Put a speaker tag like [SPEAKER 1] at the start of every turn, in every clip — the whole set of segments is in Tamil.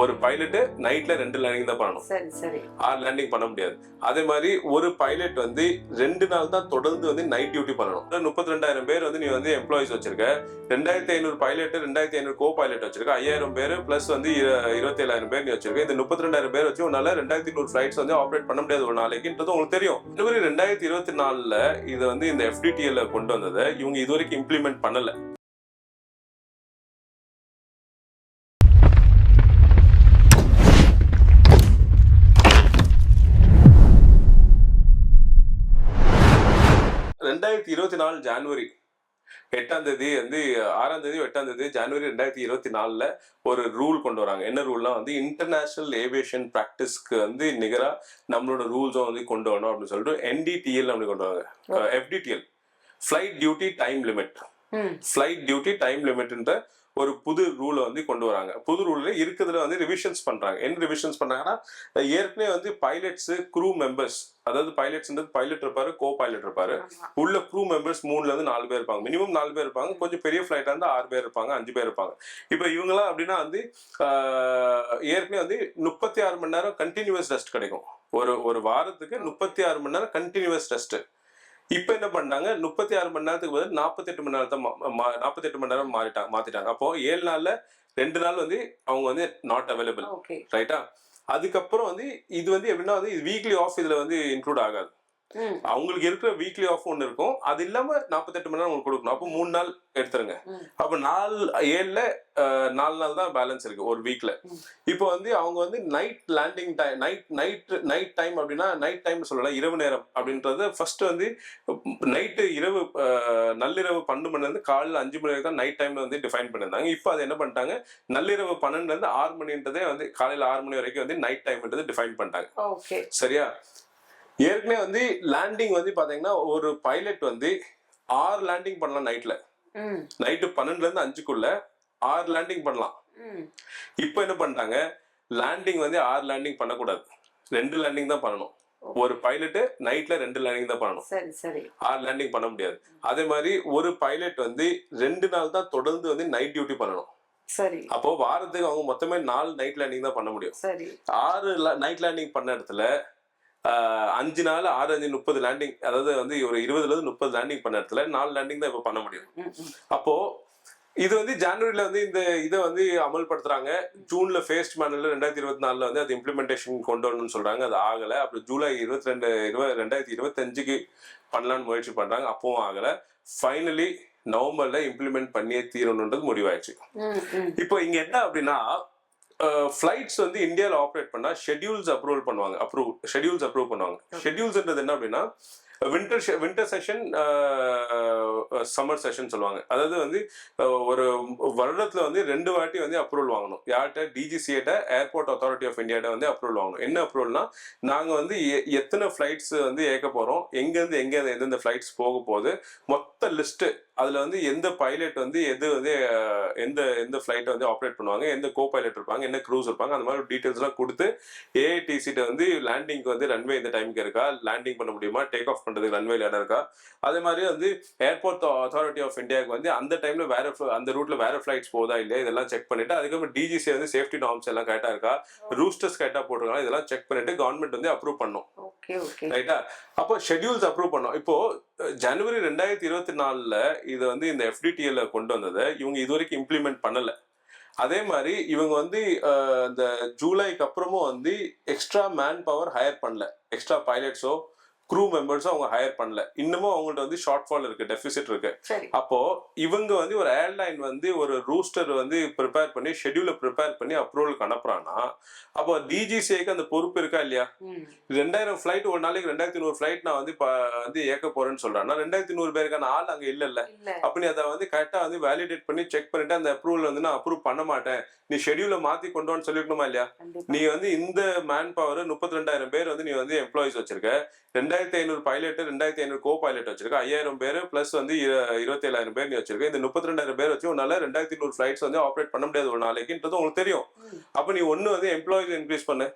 [SPEAKER 1] ஒரு பைலட்டு நைட்ல ரெண்டு லேண்டிங் தான் பண்ணணும்.
[SPEAKER 2] சரி சரி.
[SPEAKER 1] ஆறு லேண்டிங் பண்ண முடியாது. அதே மாதிரி ஒரு பைலட் வந்து ரெண்டு நாள் தான் தொடர்ந்து வந்து நைட் டியூட்டி பண்ணணும். முப்பத்தி ரெண்டாயிரம் பேர் வந்து நீ வந்து எம்ப்ளாயிஸ் வச்சிருக்க. ரெண்டாயிரத்தி ஐநூறு பைலட் ரெண்டாயிரத்தி ஐநூறு கோ பைலட் வச்சிருக்க. ஐயாயிரம் பேர் பிளஸ் வந்து இருபத்தி ஏழாயிரம் பேர் நீ வச்சிருக்க. இந்த முப்பத்தி ரெண்டாயிரம் பேர் வச்சு உன்னால ரெண்டாயிரத்தி நூறு ஃபிளைட்ஸ் வந்து ஆப்ரேட் பண்ண முடியாது ஒரு நாளைக்குன்றது உங்களுக்கு தெரியும். இந்த மாதிரி ரெண்டாயிரத்தி இருபத்தி நாலுல இது வந்து இந்த எஃப்டிடிஎல் கொண்டு வந்ததை இவங்க இது வரைக்கும் இம்ப்ளிமெண்ட் பண்ணல. ரெண்டாயிரத்தி இருபத்தி நாலு ஜான்வரி எட்டாம் தேதி வந்து ஆறாம் தேதி எட்டாம் தேதி ஜனவரி ரெண்டாயிரத்தி இருபத்தி நாலுல ஒரு ரூல் கொண்டு வராங்க. என்ன ரூல்னா வந்து இன்டர்நேஷனல் ஏவியேஷன் ப்ராக்டிஸ்க்கு வந்து நிகரா நம்மளோட ரூல்ஸும் வந்து கொண்டு வரணும் அப்படின்னு சொல்லிட்டு என்டிடிஎல் அப்படி கொண்டு வராங்க. FDTL flight duty time limit flight duty time லிமிட்ன்ற ஒரு புது ரூலை வந்து கொண்டு வராங்க. புது ரூல்ல இருக்கிறதுல வந்து ரிவிஷன்ஸ் பண்றாங்க. என்ன ரிவிஷன்ஸ் பண்றாங்கன்னா ஏற்கனவே வந்து பைலட்ஸ் க்ரூ மெம்பர்ஸ் அதாவது பைலட்ஸ்ன்றது பைலட் இருப்பாரு கோ பைலட் இருப்பாரு. உள்ள க்ரூ மெம்பர்ஸ் மூணுல இருந்து நாலு பேர் இருப்பாங்க. மினிமம் நாலு பேர் இருப்பாங்க. கொஞ்சம் பெரிய ஃபிளைட்டா இருந்தா ஆறு பேர் இருப்பாங்க அஞ்சு பேர் இருப்பாங்க. இப்போ இவங்கலாம் அப்படின்னா வந்து ஆஹ், ஏற்கனவே வந்து முப்பத்தி ஆறு மணி நேரம் கண்டினியூஸ் ரெஸ்ட் கிடைக்கும். ஒரு ஒரு வாரத்துக்கு முப்பத்தி ஆறு மணி நேரம் கண்டினியூஸ் ரெஸ்ட் இப்போ என்ன பண்ணாங்க முப்பத்தி ஆறு மணி நேரத்துக்கு பதில் நாற்பத்தெட்டு மணி நேரத்தை நாற்பத்தெட்டு மணி நேரம் மாறிட்டாங்க மாத்திட்டாங்க. அப்போ ஏழு நாள்ல ரெண்டு நாள் வந்து அவங்க வந்து நாட் அவைலபிள் ரைட்டா அதுக்கப்புறம் வந்து இது வந்து எப்படின்னா வந்து வீக்லி ஆஃப் இதுல வந்து இன்க்ளூட் ஆகாது. அவங்களுக்கு இருக்கிற வீக்லி ஆஃப் ஒன்று இருக்கும். அது இல்லாம நாற்பத்தெட்டு மணி நேரம் உங்களுக்கு கொடுக்கணும். அப்போ மூணு நாள் எடுத்துருங்க. அப்போ நாலு ஏழுல நாலு நாள் தான் பேலன்ஸ் இருக்கு ஒரு வீக்ல. இப்போ வந்து அவங்க வந்து night landing time night night night time அப்படின்னா நைட் டைம் சொல்லலாம் இரவு நேரம் அப்படின்றது ஃபர்ஸ்ட் வந்து நைட்டு இரவு நள்ளிரவு பன்னெண்டு மணில இருந்து காலைல அஞ்சு மணி வரைக்கும் நைட் டைம்ல வந்து டிஃபைன் பண்ணியிருந்தாங்க. இப்போ அது என்ன பண்ணிட்டாங்க நள்ளிரவு பன்னெண்டுல இருந்து ஆறு மணின்றதே வந்து காலையில ஆறு மணி வரைக்கும் வந்து நைட் டைம்ன்றது டிஃபைன் பண்ணிட்டாங்க. சரியா? ஏற்கனவே வந்து லேண்டிங் வந்து பாத்தீங்கன்னா ஒரு பைலட் வந்து ஆறு லேண்டிங் பண்ணலாம் நைட்ல நைட்டு பன்னெண்டுல இருந்து அஞ்சுக்குள்ள ஆறு லேண்டிங் பண்ணலாம். இப்போ என்ன பண்ணிட்டாங்க லேண்டிங் வந்து ஆறு லேண்டிங் பண்ணக்கூடாது. ரெண்டு லேண்டிங் தான் பண்ணணும். ஒரு பைலட்டு நைட்ல ரெண்டு லேண்டிங் தான் பண்ணணும்.
[SPEAKER 2] சரி சரி.
[SPEAKER 1] ஆறு லேண்டிங் பண்ண முடியாது. அதே மாதிரி ஒரு பைலட் வந்து ரெண்டு நாள் தான் தொடர்ந்து வந்து நைட் டியூட்டி பண்ணணும்.
[SPEAKER 2] சரி.
[SPEAKER 1] அப்போ வாரத்துக்கு அவங்க மொத்தமே நாலு நைட் லேண்டிங் தான் பண்ண முடியும்.
[SPEAKER 2] சரி.
[SPEAKER 1] ஆறு நைட் லேண்டிங் பண்ண இடத்துல அஞ்சு நாள் ஆறு அஞ்சு முப்பது லேண்டிங் அதாவது வந்து ஒரு இருபதுல இருந்து முப்பது லேண்டிங் பண்ண இடத்துல நாலு லேண்டிங் தான் இப்போ பண்ண முடியும். அப்போ இது வந்து ஜனவரில வந்து இந்த இதை வந்து அமல்படுத்துறாங்க. ஜூன்ல ஃபேஸ்ட் மேனர்ல ரெண்டாயிரத்தி இருபத்தி நாலுல வந்து அது இம்ப்ளிமெண்டேஷன் கொண்டு வரணும்னு சொல்றாங்க. அது ஆகல. அப்புறம் ஜூலை இருபத்தி ரெண்டு இருபது ரெண்டாயிரத்தி இருபத்தஞ்சுக்கு பண்ணலாம்னு முயற்சி பண்றாங்க. அப்பவும் ஆகல. ஃபைனலி நவம்பர்ல இம்ப்ளிமெண்ட் பண்ணியே தீரணுன்றது முடிவாயிடுச்சு. இப்போ இங்க என்ன அப்படின்னா ஃபிளைட்ஸ் வந்து இந்தியாவில் ஆப்ரேட் பண்ணா ஷெட்யூல்ஸ் அப்ரூவல் பண்ணுவாங்க அப்ரூவ் ஷெட்யூல்ஸ் அப்ரூவ் பண்ணுவாங்க. ஷெட்யூல்ஸ்ன்றது என்ன அப்படின்னா winter winter session summer session சொல்லுவாங்க. அதாவது வந்து ஒரு வருடத்தில் வந்து ரெண்டு வாட்டி வந்து அப்ரூவல் வாங்கணும். யார்கிட்ட? டிஜிசிஏட்ட ஏர்போர்ட் அத்தாரிட்டி ஆஃப் இந்தியாட்ட வந்து அப்ரூவல் வாங்கணும். என்ன அப்ரூவல்னா நாங்கள் வந்து எ- எத்தனை ஃப்ளைட்ஸ் வந்து ஏற்க போகிறோம் எங்கேருந்து எங்கே எந்தெந்த ஃப்ளைட்ஸ் போக போகுது மொத்த லிஸ்ட்டு அதில் வந்து எந்த பைலட் வந்து எது வந்து எந்த எந்த ஃப்ளைட்டை வந்து ஆப்ரேட் பண்ணுவாங்க எந்த கோ பைலட் இருப்பாங்க என்ன க்ரூஸ் இருப்பாங்க அந்த மாதிரி டீட்டெயில்ஸ்லாம் கொடுத்து ஏஐடிசிட்ட வந்து லேண்டிங்க்கு வந்து ரன்வே இந்த டைமுக்கு இருக்கா லேண்டிங் பண்ண முடியுமா டேக் ஆஃப் பண்றதுக்கு ரன்வே இடம் இருக்கா? அதே மாதிரி வந்து ஏர்போர்ட் அத்தாரிட்டி ஆஃப் இந்தியாவுக்கு வந்து அந்த டைம்ல வேற அந்த ரூட்ல வேற ஃபிளைட்ஸ் போதா இல்லையா? இதெல்லாம் செக் பண்ணிட்டு அதுக்கப்புறம் டிஜிசி வந்து சேஃப்டி நார்ம்ஸ் எல்லாம் கரெக்டா இருக்கா? ரூஸ்டர்ஸ் கரெக்டா போட்டிருக்காங்க இதெல்லாம் செக் பண்ணிட்டு கவர்மெண்ட் வந்து அப்ரூவ் பண்ணும். ரைட்டா அப்போ ஷெட்யூல்ஸ் அப்ரூவ் பண்ணோம். இப்போ ஜனவரி ரெண்டாயிரத்தி இருபத்தி நாலுல இது வந்து இந்த எஃப்டிடிஎல் கொண்டு வந்ததை இவங்க இது வரைக்கும் இம்ப்ளிமெண்ட் பண்ணல. அதே மாதிரி இவங்க வந்து இந்த ஜூலைக்கு அப்புறமும் வந்து எக்ஸ்ட்ரா மேன் பவர் ஹையர் பண்ணல எக்ஸ்ட்ரா பைலட்ஸோ க்ரூ மெம்பர்ஸோ அவங்க ஹையர் பண்ணல. இன்னமும் அவங்கள்ட்ட வந்து ஷார்ட் ஃபால் இருக்கு டெபிசிட் இருக்கு. அப்போ இவங்க வந்து ஒரு ஏர்லைன் வந்து ஒரு ரூஸ்டர் வந்து ப்ரிப்பேர் பண்ணி ஷெட்யூலை ப்ரிப்பேர் பண்ணி அப்ரூவலுக்கு அனுப்புறான்னா அப்போ டிஜிசிஐக்கு அந்த பொறுப்பு இருக்கா இல்லையா? ரெண்டாயிரம் ஃபிளைட் ஒரு நாளைக்கு ரெண்டாயிரத்தி நூறு ஃபிளைட் நான் வந்து வந்து இயக்க போறேன்னு சொல்றேன்னா ரெண்டாயிரத்தி நூறு பேருக்கான ஆள் அங்க இல்ல இல்ல.
[SPEAKER 2] இல்ல.
[SPEAKER 1] அப்ப நீ அதை வந்து கரெக்டா வந்து வேலிடேட் பண்ணி செக் பண்ணிட்டு அந்த அப்ரூவல் வந்து நான் அப்ரூவ் பண்ண மாட்டேன். நீ ஷெட்யூலை மாத்தி கொண்டு வான்னு சொல்லிருக்கணுமா இல்லையா? நீ வந்து இந்த மேன் பவர் முப்பத்தி ரெண்டாயிரம் பேர் வந்து நீ வந்து எம்ப்ளாயிஸ் வச்சிருக்க. ரெண்டாயிரத்தி ஐநூறு பைலட் ரெண்டாயிரத்தி ஐநூறு கோ பைலட் வச்சிருக்க. ஐயாயிரம் பேர் பிளஸ் வந்து இருபத்தி ஏழாயிரம் பேர் நீ வச்சிருக்க. இந்த முப்பத்தி ரெண்டாயிரம் பேர் வச்சு உன்னால ரெண்டாயிரத்தி நூறு ஃபிளைட்ஸ் வந்து ஆப்ரேட் பண்ண முடியாது ஒரு நாளைக்குன்றது உங்களுக்கு தெரியும். அப்ப நீ ஒண்ணு வந்து எம்ப்ளாயிஸ் இன்க்ரீஸ் பண்ணு.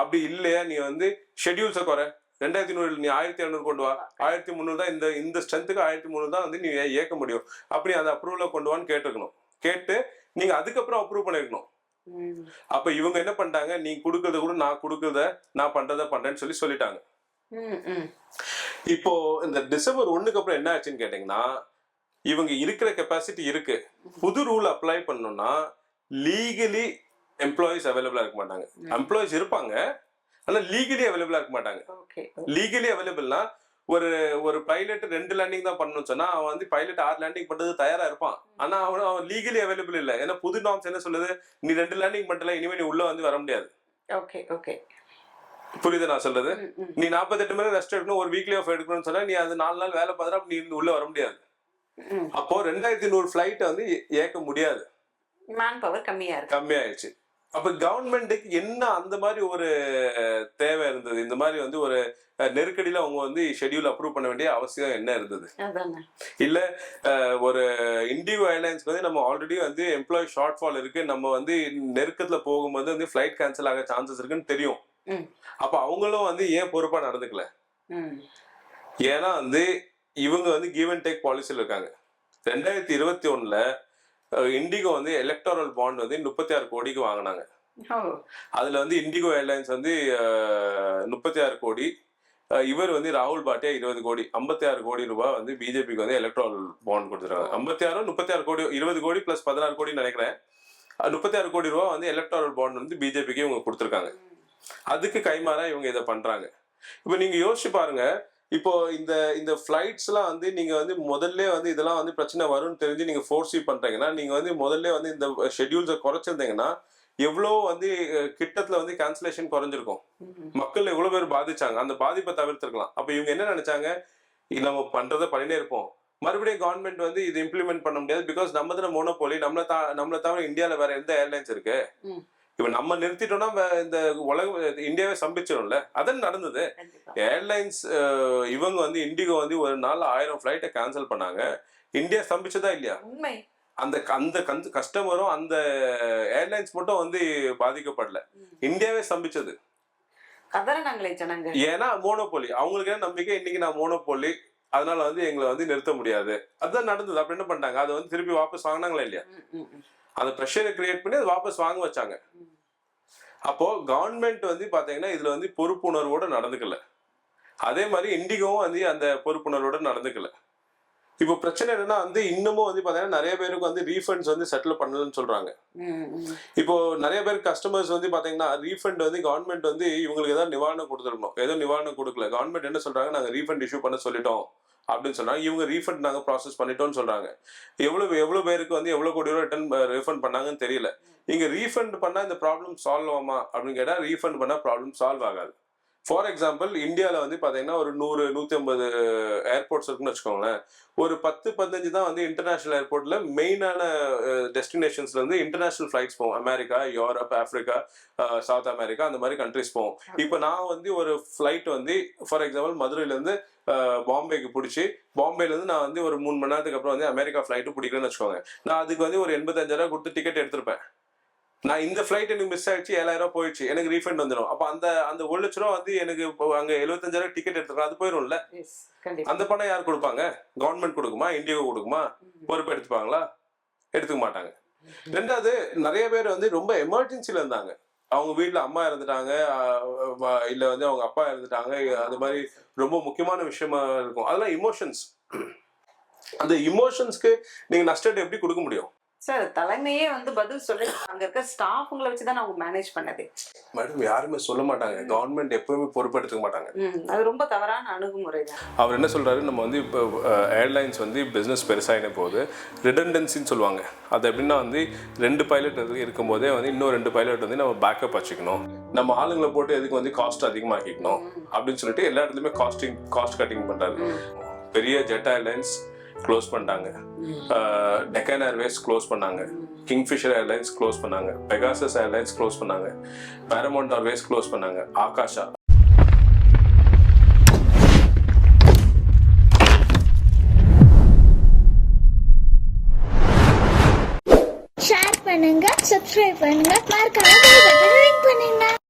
[SPEAKER 1] அப்படி இல்லையா நீ வந்து ஷெட்யூல்ஸை குறை. ரெண்டாயிரத்தி நூறு நீ ஆயிரத்தி இரநூறு கொண்டு வா. ஆயிரத்தி முந்நூறு தான் இந்த இந்த ஸ்ட்ரென்த்துக்கு ஆயிரத்தி முந்நூறு தான் வந்து நீ இயக்க முடியும். அப்படி அந்த அப்ரூவலை கொண்டு வான்னு கேட்டிருக்கணும். கேட்டு நீங்க அதுக்கப்புறம் அப்ரூவ் பண்ணிருக்கணும். அப்ப இவங்க என்ன பண்ணிட்டாங்க? நீ கொடுக்கறத கூட நான் கொடுக்கறத நான் பண்றத பண்றேன்னு சொல்லி சொல்லிட்டாங்க. இப்போ இந்த டிசம்பர் ஒண்ணுக்கு அப்புறம் என்ன ஆச்சுன்னு கேட்டீங்கன்னா இவங்க இருக்கிற கெப்பாசிட்டி இருக்கு. புது ரூல் அப்ளை பண்ணணும்னா லீகலி எம்ப்ளாயிஸ் அவைலபிளா இருக்க மாட்டாங்க. எம்ப்ளாயிஸ் இருப்பாங்க ஆனா லீகலி அவைலபிளா இருக்க மாட்டாங்க.
[SPEAKER 2] ஓகே
[SPEAKER 1] லீகலி அவைலபிள்னா ஒரு ஒரு பைலட் ரெண்டு லேண்டிங் தான் பண்ணணும்னு சொன்னா அவன் வந்து பைலட் ஆறு லேண்டிங் பண்றது தயாரா இருப்பான். ஆனா அவன் அவன் லீகலி அவைலபிள் இல்ல. ஏன்னா புது நாம்ஸ் என்ன சொல்லுது? நீ ரெண்டு லேண்டிங் பண்ணல இனிமே நீ உள்ள வந்து வர முடியாது.
[SPEAKER 2] Okay okay.
[SPEAKER 1] புரியுது நான் சொல்றது. நீ நாற்பத்தெட்டு மணி ரெஸ்ட் எடுக்கணும் ஒரு வீக்லி ஆஃப் எடுக்கணும்னு சொன்னா நீ அது நாலு நாள் வேலை பார்த்தா நீ உள்ள வர முடியாது. அப்போ ரெண்டாயிரத்தி நூறு ஃபிளைட் வந்து ஏ- ஏற்க முடியாது.
[SPEAKER 2] மேன் பவர் கம்மியா இருக்கு.
[SPEAKER 1] கம்மியாயிடுச்சு. அப்ப கவர்மெண்ட்டுக்கு என்ன அந்த மாதிரி ஒரு தேவை இருந்தது? இந்த மாதிரி வந்து ஒரு நெருக்கடியில அவங்க வந்து ஷெட்யூல் அப்ரூவ் பண்ண வேண்டிய அவசியம் என்ன இருந்தது? இல்ல ஒரு இண்டிகோ ஏர்லைன்ஸ்க்கு வந்து நம்ம ஆல்ரெடி வந்து எம்ப்ளாயி ஷார்ட் ஃபால் இருக்கு. நம்ம வந்து நெருக்கத்துல போகும்போது வந்து ஃபிளைட் கேன்சல் ஆக சான்சஸ் இருக்குன்னு தெரியும். அப்ப அவங்களும் வந்து ஏன் பொறுப்பா நடந்துக்கல. ஏன்னா வந்து இவங்க வந்து கிவ் அண்ட் டேக் பாலிசியில் இருக்காங்க. ரெண்டாயிரத்தி இருபத்தி ஒண்ணுல இண்டிகோ வந்து எலக்டோரல் பாண்ட் வந்து முப்பத்தி ஆறு கோடிக்கு வாங்கினாங்க. அதுல வந்து இண்டிகோ ஏர்லைன்ஸ் வந்து முப்பத்தி ஆறு கோடி இவர் வந்து ராகுல் பாட்டியா இருபது கோடி ஐம்பத்தி ஆறு கோடி ரூபாய் வந்து பிஜேபிக்கு வந்து எலக்ட்ரல் பாண்ட் கொடுத்துருக்காங்க. ஐம்பத்தி ஆறு முப்பத்தி ஆறு கோடி இருபது கோடி பிளஸ் பதினாறு கோடி நினைக்கிறேன். முப்பத்தி ஆறு கோடி ரூபாய் வந்து எலக்ட்ரல் பாண்ட் வந்து பிஜேபிக்கு இவங்க கொடுத்துருக்காங்க. அதுக்கு கைமாறா இவங்க இதை பண்றாங்க. இப்போ நீங்க யோசிச்சு பாருங்க இப்போ இந்த இந்த ஃபிளைட்ஸ்லாம் வந்து நீங்க வந்து முதல்ல வந்து இதெல்லாம் வந்து பிரச்சனை வரும்னு தெரிஞ்சு நீங்க ஃபோர்ஸி பண்றீங்கன்னா நீங்க வந்து முதல்ல வந்து இந்த ஷெட்யூல்ஸை குறைச்சிருந்தீங்கன்னா எவ்வளோ வந்து கிட்டத்துல வந்து கேன்சலேஷன் குறைஞ்சிருக்கும். மக்கள் எவ்வளவு பேர் பாதிச்சாங்க அந்த பாதிப்பை தவிர்த்திருக்கலாம். அப்ப இவங்க என்ன நினைச்சாங்க? நம்ம பண்றதை பண்ணிட்டே இருப்போம். மறுபடியும் கவர்மெண்ட் வந்து இது இம்ப்ளிமெண்ட் பண்ண முடியாது பிகாஸ் நம்ம தானே மோனோபோலி நம்மள நம்மள தவிர இந்தியால வேற எந்த ஏர்லைன்ஸ் இருக்கு. இப்ப நம்ம நிறுத்திட்டோம்னா இந்த உலகம் இந்தியாவே சம்பிச்சிடும்ல அதான் நடந்தது. ஏர்லைன்ஸ் இவங்க வந்து இண்டிகோ வந்து ஒரு நாள் ஆயிரம் ஃபிளைட்டை கேன்சல் பண்ணாங்க. இந்தியா ஸ்தம்பிச்சதா இல்லையா?
[SPEAKER 2] உண்மை.
[SPEAKER 1] அந்த அந்த கஸ்டமரும் அந்த ஏர்லைன்ஸ் மட்டும் வந்து பாதிக்கப்படல. இந்தியாவே ஸ்தம்பிச்சது.
[SPEAKER 2] கதறினாங்களே ஜனங்க
[SPEAKER 1] ஏன்னா மோனோபோலி அவங்களுக்கு என்ன நம்பிக்கை? இன்னைக்கு நான் மோனோபோலி அதனால வந்து எங்களை வந்து நிறுத்த முடியாது. அதுதான் நடந்தது. அப்படி என்ன பண்ணிட்டாங்க? அதை வந்து திருப்பி வாபஸ் வாங்கினாங்களா இல்லையா. அந்த ப்ரெஷரை கிரியேட் பண்ணி அதை வாபஸ் வாங்க வச்சாங்க. அப்போ கவர்மெண்ட் வந்து பாத்தீங்கன்னா இதுல வந்து பொறுப்புணர்வோட நடந்துக்கல. அதே மாதிரி இண்டிகோவும் வந்து அந்த பொறுப்புணர்வோட நடந்துக்கல. இப்போ பிரச்சனை என்னன்னா வந்து இன்னமும் வந்து பாத்தீங்கன்னா நிறைய பேருக்கு வந்து ரீஃபண்ட்ஸ் வந்து செட்டில் பண்ணலன்னு சொல்றாங்க. இப்போ நிறைய பேர் கஸ்டமர்ஸ் வந்து பாத்தீங்கன்னா ரீஃபண்ட் வந்து கவர்மெண்ட் வந்து இவங்களுக்கு ஏதாவது நிவாரணம் கொடுத்துருக்கணும் ஏதோ நிவாரணம் கொடுக்கல. கவர்மெண்ட் என்ன சொல்றாங்க? நாங்க ரீஃபண்ட் இஷ்யூ பண்ண சொல்லிட்டோம். அப்படின்னு சொன்னாங்க. இவங்க ரீஃபண்ட் நாங்க ப்ராசஸ் பண்ணிட்டோம்னு சொல்றாங்க. எவ்வளோ எவ்வளோ பேருக்கு வந்து எவ்வளோ கோடி ரூபா ரிட்டர்ன் ரீஃபண்ட் பண்ணாங்கன்னு தெரியல. இங்கே ரீஃபண்ட் பண்ணா இந்த ப்ராப்ளம் சால்வ் ஆகுமா? அப்படின்னு கேட்டா ரீஃபண்ட் பண்ணா ப்ராப்ளம் சால்வ் ஆகாது. ஃபார் எக்ஸாம்பிள் இந்தியாவில் வந்து பார்த்தீங்கன்னா ஒரு நூறு நூற்றி ஐம்பது ஏர்போர்ட்ஸ் இருக்குன்னு வச்சுக்கோங்களேன். ஒரு பத்து பதினஞ்சு தான் வந்து இன்டர்நேஷனல் ஏர்போர்ட்ல மெயினான டெஸ்டினேஷன்ஸ்ல இருந்து இன்டர்நேஷனல் ஃபிளைட்ஸ் போகும் America Europe Africa south America அந்த மாதிரி கண்ட்ரிஸ் போகும் இப்போ நான் வந்து ஒரு ஃப்ளைட் வந்து ஃபார் எக்ஸாம்பிள் மதுரையிலேருந்து பாம்பேக்கு பிடிச்சி பாம்பேலேருந்து நான் வந்து ஒரு மூணு மணி நேரத்துக்கு அப்புறம் வந்து அமெரிக்கா ஃப்ளைட்டு பிடிக்கிறேன்னு வச்சுக்கோங்க. நான் அதுக்கு வந்து ஒரு எண்பத்தஞ்சாயிரம் கொடுத்து டிக்கெட் எடுத்திருப்பேன். நான் இந்த ஃப்ளைட் எனக்கு மிஸ் ஆயிடுச்சு ஏழாயிரம் ரூபாய் போயிடுச்சு. எனக்கு ரீஃபண்ட் வந்துடும் அப்போ அந்த அந்த ஒரு லட்ச ரூபா வந்து எனக்கு அங்கே எழுபத்தஞ்சாயிரம் டிக்கெட் எடுத்துருக்கேன் அது போயிடும்ல அந்த பணம் யார் கொடுப்பாங்க? கவர்மெண்ட் கொடுக்குமா? இண்டிகோ கொடுக்குமா? பொறுப்பு எடுத்துப்பாங்களா? எடுத்துக்க மாட்டாங்க. ரெண்டாவது நிறைய பேர் வந்து ரொம்ப எமர்ஜென்சில இருந்தாங்க. அவங்க வீட்ல அம்மா இறந்துட்டாங்க இல்ல வந்து அவங்க அப்பா இறந்துட்டாங்க. அது மாதிரி ரொம்ப முக்கியமான விஷயமா இருக்கும். அதெல்லாம் இமோஷன்ஸ் அந்த இமோஷன்ஸ்க்கு நீங்க நஷ்டத்தை எப்படி கொடுக்க முடியும்?
[SPEAKER 2] சார் தலைமையே வந்து பதில் சொல்லி அங்க இருக்க ஸ்டாஃப்ங்களை வச்சு தான் அவங்க மேனேஜ் பண்ணது.
[SPEAKER 1] மேடம் யாருமே சொல்ல மாட்டாங்க. கவர்மெண்ட் எப்பவுமே பொறுப்பெடுத்துக்க மாட்டாங்க.
[SPEAKER 2] அது ரொம்ப தவறான அணுகுமுறை தான்.
[SPEAKER 1] அவர் என்ன சொல்றாரு? நம்ம வந்து இப்போ ஏர்லைன்ஸ் வந்து பிஸ்னஸ் பெருசாகின போது ரிடண்டன்சின்னு சொல்லுவாங்க. அது எப்படின்னா வந்து ரெண்டு பைலட் இருக்கும்போதே வந்து இன்னும் ரெண்டு பைலட் வந்து நம்ம பேக்கப் வச்சுக்கணும். நம்ம ஆளுங்களை போட்டு எதுக்கு வந்து காஸ்ட் அதிகமாக்கிக்கணும்? அப்படின்னு சொல்லிட்டு எல்லா இடத்துலையுமே காஸ்டிங் காஸ்ட் கட்டிங் பண்றாரு. பெரிய ஜெட் ஏர்லைன்ஸ் க்ளோஸ் பண்ணிட்டாங்க. டெக்கன் ஏர்வேஸ் க்ளோஸ் பண்ணாங்க. கிங்ஃபிஷர் ஏர்லைன்ஸ் க்ளோஸ் பண்ணாங்க. பெகாசஸ் ஏர்லைன்ஸ் க்ளோஸ் பண்ணாங்க. பேரமௌண்ட் ஏர்வேஸ் க்ளோஸ் பண்ணாங்க. ஆகாஷா ஷேர் பண்ணுங்க சப்ஸ்கிரைப் பண்ணுங்க மறக்காம